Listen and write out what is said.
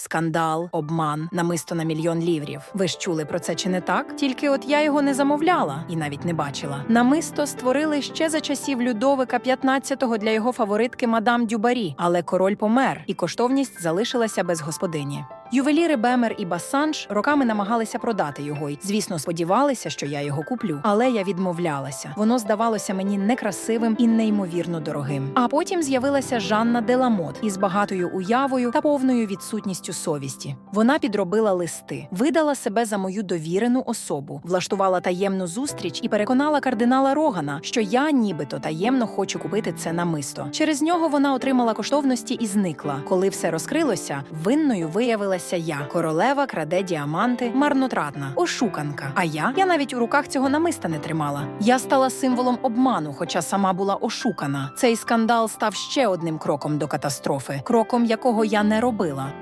Скандал, обман, намисто на мільйон ліврів. Ви ж чули про це чи не так? Тільки от я його не замовляла і навіть не бачила. Намисто створили ще за часів Людовика XV для його фаворитки мадам Дюбарі, але король помер, і коштовність залишилася без господині. Ювеліри Бемер і Басанж роками намагалися продати його, і, звісно, сподівалися, що я його куплю. Але я відмовлялася. Воно здавалося мені некрасивим і неймовірно дорогим. А потім з'явилася Жанна Деламот із багатою уявою та повною відсутністю совісті. Вона підробила листи, видала себе за мою довірену особу, влаштувала таємну зустріч і переконала кардинала Рогана, що я нібито таємно хочу купити це намисто. Через нього вона отримала коштовності і зникла. Коли все розкрилося, винною виявилася я. Королева краде діаманти, марнотратна, ошуканка. А я? Я навіть у руках цього намиста не тримала. Я стала символом обману, хоча сама була ошукана. Цей скандал став ще одним кроком до катастрофи, кроком якого я не робила.